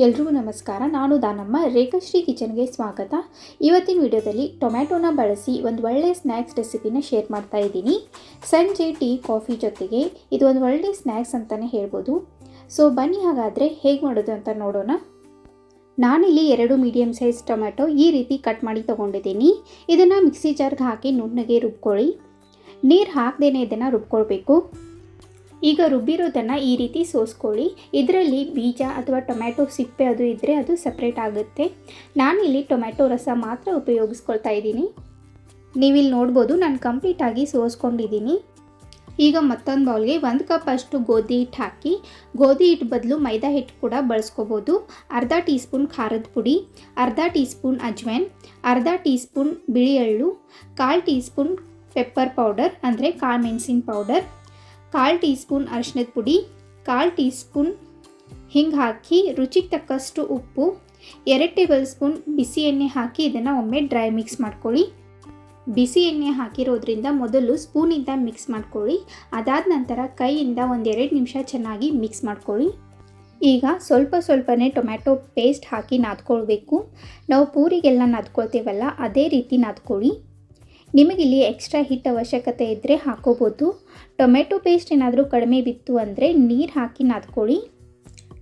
ಎಲ್ರಿಗೂ ನಮಸ್ಕಾರ. ನಾನು ದಾನಮ್ಮ ರೇಖಾಶ್ರೀ ಕಿಚನ್ಗೆ ಸ್ವಾಗತ. ಇವತ್ತಿನ ವಿಡಿಯೋದಲ್ಲಿ ಟೊಮ್ಯಾಟೊನ ಬಳಸಿ ಒಂದು ಒಳ್ಳೆಯ ಸ್ನ್ಯಾಕ್ಸ್ ರೆಸಿಪಿನ ಶೇರ್ ಮಾಡ್ತಾ ಇದ್ದೀನಿ. ಸಂಜೆ ಟೀ, ಕಾಫಿ ಜೊತೆಗೆ ಇದು ಒಂದು ಒಳ್ಳೆಯ ಸ್ನ್ಯಾಕ್ಸ್ ಅಂತಲೇ ಹೇಳ್ಬೋದು. ಸೊ, ಬನ್ನಿ ಹಾಗಾದರೆ ಹೇಗೆ ಮಾಡೋದು ಅಂತ ನೋಡೋಣ. ನಾನಿಲ್ಲಿ ಎರಡು ಮೀಡಿಯಮ್ ಸೈಜ್ ಟೊಮ್ಯಾಟೊ ಈ ರೀತಿ ಕಟ್ ಮಾಡಿ ತೊಗೊಂಡಿದ್ದೀನಿ. ಇದನ್ನು ಮಿಕ್ಸಿ ಜಾರ್ಗೆ ಹಾಕಿ ನುಣ್ಣಗೆ ರುಬ್ಕೊಳ್ಳಿ. ನೀರು ಹಾಕದೇನೆ ಇದನ್ನು ರುಬ್ಕೊಳ್ಬೇಕು. ಈಗ ರುಬ್ಬಿರೋದನ್ನು ಈ ರೀತಿ ಸೋಸ್ಕೊಳ್ಳಿ. ಇದರಲ್ಲಿ ಬೀಜ ಅಥವಾ ಟೊಮ್ಯಾಟೊ ಸಿಪ್ಪೆ ಅದು ಇದ್ದರೆ ಅದು ಸಪ್ರೇಟ್ ಆಗುತ್ತೆ. ನಾನಿಲ್ಲಿ ಟೊಮ್ಯಾಟೊ ರಸ ಮಾತ್ರ ಉಪಯೋಗಿಸ್ಕೊಳ್ತಾ ಇದ್ದೀನಿ. ನೀವಿಲ್ಲಿ ನೋಡ್ಬೋದು ನಾನು ಕಂಪ್ಲೀಟಾಗಿ ಸೋಸ್ಕೊಂಡಿದ್ದೀನಿ. ಈಗ ಮತ್ತೊಂದು ಬೌಲ್ಗೆ ಒಂದು ಕಪ್ ಅಷ್ಟು ಗೋಧಿ ಹಿಟ್ಟು ಹಾಕಿ, ಗೋಧಿ ಹಿಟ್ಟು ಬದಲು ಮೈದಾ ಹಿಟ್ಟು ಕೂಡ ಬಳಸ್ಕೋಬೋದು. ಅರ್ಧ ಟೀ ಸ್ಪೂನ್ ಖಾರದ ಪುಡಿ, ಅರ್ಧ ಟೀ ಸ್ಪೂನ್ ಅಜ್ವೈನ್, ಅರ್ಧ ಟೀ ಸ್ಪೂನ್ ಬಿಳಿ ಎಳ್ಳು, ಕಾಲು ಟೀ ಸ್ಪೂನ್ ಪೆಪ್ಪರ್ ಪೌಡರ್ ಅಂದರೆ ಕಾಳು ಮೆಣಸಿನ ಪೌಡರ್ ಕಾಲು ಟೀ ಸ್ಪೂನ್ ಅರಿಶಿನದ ಪುಡಿ, ಕಾಲು ಟೀ ಸ್ಪೂನ್ ಹಿಂಗೆ ಹಾಕಿ ರುಚಿಗೆ ತಕ್ಕಷ್ಟು ಉಪ್ಪು, ಎರಡು ಟೇಬಲ್ ಸ್ಪೂನ್ ಬಿಸಿ ಎಣ್ಣೆ ಹಾಕಿ ಇದನ್ನು ಒಮ್ಮೆ ಡ್ರೈ ಮಿಕ್ಸ್ ಮಾಡ್ಕೊಳ್ಳಿ. ಬಿಸಿ ಎಣ್ಣೆ ಹಾಕಿರೋದ್ರಿಂದ ಮೊದಲು ಸ್ಪೂನಿಂದ ಮಿಕ್ಸ್ ಮಾಡ್ಕೊಳ್ಳಿ. ಅದಾದ ನಂತರ ಕೈಯಿಂದ ಒಂದೆರಡು ನಿಮಿಷ ಚೆನ್ನಾಗಿ ಮಿಕ್ಸ್ ಮಾಡ್ಕೊಳ್ಳಿ. ಈಗ ಸ್ವಲ್ಪ ಸ್ವಲ್ಪನೇ ಟೊಮ್ಯಾಟೊ ಪೇಸ್ಟ್ ಹಾಕಿ ನಾದ್ಕೊಳ್ಬೇಕು. ನಾವು ಪೂರಿಗೆಲ್ಲ ನಾದ್ಕೊಳ್ತೀವಲ್ಲ, ಅದೇ ರೀತಿ ನಾದ್ಕೊಳ್ಳಿ. ನಿಮಗಿಲ್ಲಿ ಎಕ್ಸ್ಟ್ರಾ ಹಿಟ್ ಅವಶ್ಯಕತೆ ಇದ್ದರೆ ಹಾಕೋಬೋದು. ಟೊಮೆಟೊ ಪೇಸ್ಟ್ ಏನಾದರೂ ಕಡಿಮೆ ಬಿತ್ತು ಅಂದರೆ ನೀರು ಹಾಕಿ ನಾದ್ಕೊಳ್ಳಿ.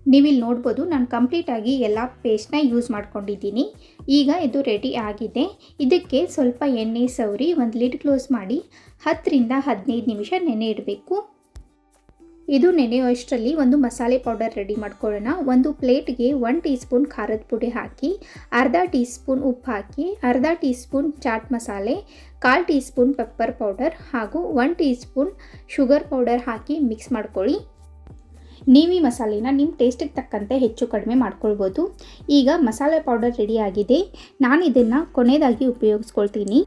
ನೀವಿಲ್ಲಿ ನೋಡ್ಬೋದು ನಾನು ಕಂಪ್ಲೀಟಾಗಿ ಎಲ್ಲ ಪೇಸ್ಟ್ನ ಯೂಸ್ ಮಾಡ್ಕೊಂಡಿದ್ದೀನಿ. ಈಗ ಇದು ರೆಡಿ ಆಗಿದೆ. ಇದಕ್ಕೆ ಸ್ವಲ್ಪ ಎಣ್ಣೆ ಸವರಿ ಒಂದು ಲಿಡ್ ಕ್ಲೋಸ್ ಮಾಡಿ ಹತ್ತರಿಂದ ಹದಿನೈದು ನಿಮಿಷ ನೆನೆ ಇಡಬೇಕು. ಇದು ನೆನೆಯುವಷ್ಟರಲ್ಲಿ ಒಂದು ಮಸಾಲೆ ಪೌಡರ್ ರೆಡಿ ಮಾಡ್ಕೊಳ್ಳೋಣ. ಒಂದು ಪ್ಲೇಟ್ಗೆ ಒನ್ ಟೀ ಸ್ಪೂನ್ ಖಾರದ ಪುಡಿ ಹಾಕಿ, ಅರ್ಧ ಟೀ ಸ್ಪೂನ್ ಉಪ್ಪು ಹಾಕಿ, ಅರ್ಧ ಟೀ ಸ್ಪೂನ್ ಚಾಟ್ ಮಸಾಲೆ, ಕಾಲು ಟೀ ಸ್ಪೂನ್ ಪೆಪ್ಪರ್ ಪೌಡರ್ ಹಾಗೂ one teaspoon sugar powder ಹಾಕಿ ಮಿಕ್ಸ್ ಮಾಡ್ಕೊಳ್ಳಿ. ನೀವು ಈ ಮಸಾಲೆನ ನಿಮ್ಮ ಟೇಸ್ಟಿಗೆ ತಕ್ಕಂತೆ ಹೆಚ್ಚು ಕಡಿಮೆ ಮಾಡ್ಕೊಳ್ಬೋದು. ಈಗ ಮಸಾಲೆ ಪೌಡರ್ ರೆಡಿ ಆಗಿದೆ. ನಾನು ಇದನ್ನು ಕೊನೆಯದಾಗಿ ಉಪಯೋಗಿಸ್ಕೊಳ್ತೀನಿ.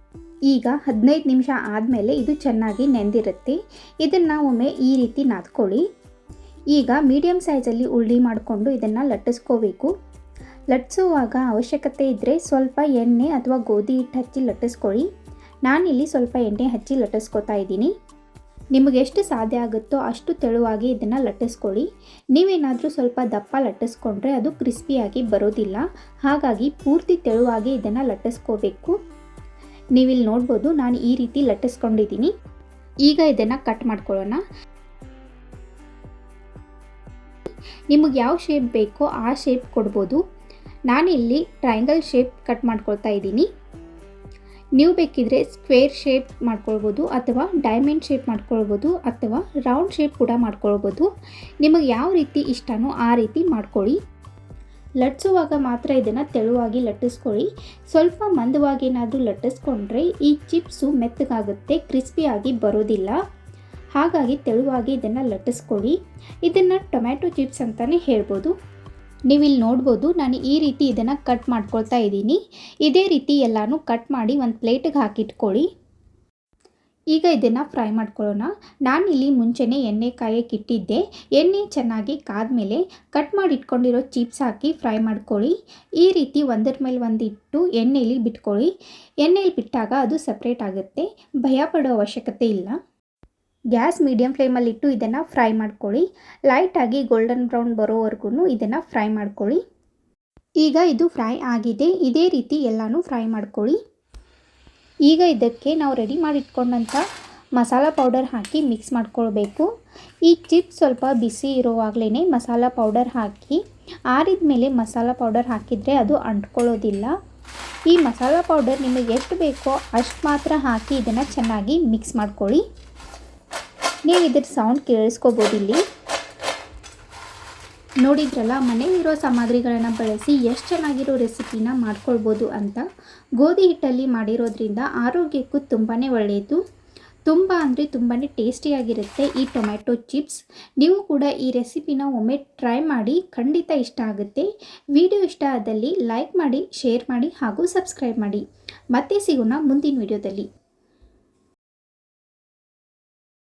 ಈಗ ಹದಿನೈದು ನಿಮಿಷ ಆದಮೇಲೆ ಇದು ಚೆನ್ನಾಗಿ ನೆಂದಿರುತ್ತೆ. ಇದನ್ನು ಒಮ್ಮೆ ಈ ರೀತಿ ನಾದ್ಕೊಳ್ಳಿ. ಈಗ ಮೀಡಿಯಮ್ ಸೈಜಲ್ಲಿ ಉಳ್ಳಿ ಮಾಡಿಕೊಂಡು ಇದನ್ನು ಲಟ್ಟಿಸ್ಕೋಬೇಕು. ಲಟ್ಟಿಸುವಾಗ ಅವಶ್ಯಕತೆ ಇದ್ದರೆ ಸ್ವಲ್ಪ ಎಣ್ಣೆ ಅಥವಾ ಗೋಧಿ ಹಿಟ್ಟು ಹಚ್ಚಿ ಲಟ್ಟಿಸ್ಕೊಳ್ಳಿ. ನಾನಿಲ್ಲಿ ಸ್ವಲ್ಪ ಎಣ್ಣೆ ಹಚ್ಚಿ ಲಟ್ಟಿಸ್ಕೊತಾ ಇದ್ದೀನಿ. ನಿಮಗೆ ಎಷ್ಟು ಸಾಧ್ಯ ಆಗುತ್ತೋ ಅಷ್ಟು ತೆಳುವಾಗಿ ಇದನ್ನು ಲಟ್ಟಿಸ್ಕೊಳ್ಳಿ. ನೀವೇನಾದರೂ ಸ್ವಲ್ಪ ದಪ್ಪ ಲಟ್ಟಿಸ್ಕೊಂಡ್ರೆ ಅದು ಕ್ರಿಸ್ಪಿಯಾಗಿ ಬರೋದಿಲ್ಲ. ಹಾಗಾಗಿ ಪೂರ್ತಿ ತೆಳುವಾಗಿ ಇದನ್ನು ಲಟ್ಟಿಸ್ಕೋಬೇಕು. ನೀವಿಲ್ಲಿ ನೋಡ್ಬೋದು ನಾನು ಈ ರೀತಿ ಲಟ್ಟಿಸ್ಕೊಂಡಿದ್ದೀನಿ. ಈಗ ಇದನ್ನು ಕಟ್ ಮಾಡ್ಕೊಳ್ಳೋಣ. ನಿಮಗೆ ಯಾವ ಶೇಪ್ ಬೇಕೋ ಆ ಶೇಪ್ ಕೊಡ್ಬೋದು. ನಾನಿಲ್ಲಿ ಟ್ರಯಾಂಗಲ್ ಶೇಪ್ ಕಟ್ ಮಾಡ್ಕೊಳ್ತಾ ಇದ್ದೀನಿ. ನೀವು ಬೇಕಿದ್ರೆ ಸ್ಕ್ವೇರ್ ಶೇಪ್ ಮಾಡ್ಕೊಳ್ಬೋದು ಅಥವಾ ಡೈಮಂಡ್ ಶೇಪ್ ಮಾಡ್ಕೊಳ್ಬೋದು ಅಥವಾ ರೌಂಡ್ ಶೇಪ್ ಕೂಡ ಮಾಡ್ಕೊಳ್ಬೋದು. ನಿಮಗೆ ಯಾವ ರೀತಿ ಇಷ್ಟನೋ ಆ ರೀತಿ ಮಾಡ್ಕೊಳ್ಳಿ. ಲಟ್ಟಿಸುವಾಗ ಮಾತ್ರ ಇದನ್ನು ತೆಳುವಾಗಿ ಲಟ್ಟಿಸ್ಕೊಳ್ಳಿ. ಸ್ವಲ್ಪ ಮಂದವಾಗಿ ಏನಾದರೂ ಲಟ್ಟಿಸ್ಕೊಂಡ್ರೆ ಈ ಚಿಪ್ಸು ಮೆತ್ತಗಾಗುತ್ತೆ ಕ್ರಿಸ್ಪಿಯಾಗಿ ಬರೋದಿಲ್ಲ. ಹಾಗಾಗಿ ತೆಳುವಾಗಿ ಇದನ್ನು ಲಟ್ಟಿಸ್ಕೊಳ್ಳಿ. ಇದನ್ನು ಟೊಮ್ಯಾಟೊ ಚಿಪ್ಸ್ ಅಂತಲೇ ಹೇಳ್ಬೋದು. ನೀವಿಲ್ಲಿ ನೋಡ್ಬೋದು, ನಾನು ಈ ರೀತಿ ಇದನ್ನು ಕಟ್ ಮಾಡ್ಕೊಳ್ತಾ ಇದ್ದೀನಿ. ಇದೇ ರೀತಿ ಎಲ್ಲನೂ ಕಟ್ ಮಾಡಿ ಒಂದು ಪ್ಲೇಟಿಗೆ ಹಾಕಿಟ್ಕೊಳ್ಳಿ. ಈಗ ಇದನ್ನು ಫ್ರೈ ಮಾಡ್ಕೊಳ್ಳೋಣ. ನಾನಿಲ್ಲಿ ಮುಂಚೆನೇ ಎಣ್ಣೆ ಕಾಯಕ್ಕೆ ಇಟ್ಟಿದ್ದೆ. ಎಣ್ಣೆ ಚೆನ್ನಾಗಿ ಕಾದ್ಮೇಲೆ ಕಟ್ ಮಾಡಿ ಇಟ್ಕೊಂಡಿರೋ ಚಿಪ್ಸ್ ಹಾಕಿ ಫ್ರೈ ಮಾಡ್ಕೊಳ್ಳಿ. ಈ ರೀತಿ ಒಂದರ ಮೇಲೆ ಒಂದಿಟ್ಟು ಎಣ್ಣೆಯಲ್ಲಿ ಬಿಟ್ಕೊಳ್ಳಿ. ಎಣ್ಣೆಯಲ್ಲಿ ಬಿಟ್ಟಾಗ ಅದು ಸಪ್ರೇಟ್ ಆಗುತ್ತೆ. ಭಯ ಪಡೋ ಅವಶ್ಯಕತೆ ಇಲ್ಲ. ಗ್ಯಾಸ್ ಮೀಡಿಯಮ್ ಫ್ಲೇಮಲ್ಲಿಟ್ಟು ಇದನ್ನು ಫ್ರೈ ಮಾಡ್ಕೊಳ್ಳಿ. ಲೈಟಾಗಿ ಗೋಲ್ಡನ್ ಬ್ರೌನ್ ಬರೋವರೆಗೂ ಇದನ್ನು ಫ್ರೈ ಮಾಡ್ಕೊಳ್ಳಿ. ಈಗ ಇದು ಫ್ರೈ ಆಗಿದೆ. ಇದೇ ರೀತಿ ಎಲ್ಲನೂ ಫ್ರೈ ಮಾಡ್ಕೊಳ್ಳಿ. ಈಗ ಇದಕ್ಕೆ ನಾವು ರೆಡಿ ಮಾಡಿಟ್ಕೊಂಡಂಥ ಮಸಾಲ ಪೌಡರ್ ಹಾಕಿ ಮಿಕ್ಸ್ ಮಾಡ್ಕೊಳ್ಬೇಕು. ಈ ಚಿಪ್ಸ್ ಸ್ವಲ್ಪ ಬಿಸಿ ಇರುವಾಗಲೇ ಮಸಾಲ ಪೌಡರ್ ಹಾಕಿ, ಆರಿದ ಮೇಲೆ ಮಸಾಲ ಪೌಡರ್ ಹಾಕಿದರೆ ಅದು ಅಂಟ್ಕೊಳ್ಳೋದಿಲ್ಲ. ಈ ಮಸಾಲ ಪೌಡರ್ ನಿಮಗೆ ಎಷ್ಟು ಬೇಕೋ ಅಷ್ಟು ಮಾತ್ರ ಹಾಕಿ ಇದನ್ನು ಚೆನ್ನಾಗಿ ಮಿಕ್ಸ್ ಮಾಡ್ಕೊಳ್ಳಿ. ನೀವು ಇದ್ರ ಸೌಂಡ್ ಕೇಳಿಸ್ಕೋಬೋದು ಇಲ್ಲಿ ನೋಡಿದ್ರಲ್ಲ ಮನೆಯಲ್ಲಿರೋ ಸಾಮಗ್ರಿಗಳನ್ನು ಬಳಸಿ ಎಷ್ಟು ಚೆನ್ನಾಗಿರೋ ರೆಸಿಪಿನ ಮಾಡ್ಕೊಳ್ಬೋದು ಅಂತ ಗೋಧಿ ಹಿಟ್ಟಲ್ಲಿ ಮಾಡಿರೋದ್ರಿಂದ ಆರೋಗ್ಯಕ್ಕೂ ತುಂಬಾ ಒಳ್ಳೆಯದು ತುಂಬ ಅಂದರೆ ತುಂಬಾ ಟೇಸ್ಟಿಯಾಗಿರುತ್ತೆ ಈ ಟೊಮ್ಯಾಟೊ ಚಿಪ್ಸ್. ನೀವು ಕೂಡ ಈ ರೆಸಿಪಿನ ಒಮ್ಮೆ ಟ್ರೈ ಮಾಡಿ ಖಂಡಿತ ಇಷ್ಟ ಆಗುತ್ತೆ. ವಿಡಿಯೋ ಇಷ್ಟ ಆದಲ್ಲಿ ಲೈಕ್ ಮಾಡಿ, ಶೇರ್ ಮಾಡಿ ಹಾಗೂ ಸಬ್ಸ್ಕ್ರೈಬ್ ಮಾಡಿ. ಮತ್ತೆ ಸಿಗೋಣ ಮುಂದಿನ ವಿಡಿಯೋದಲ್ಲಿ.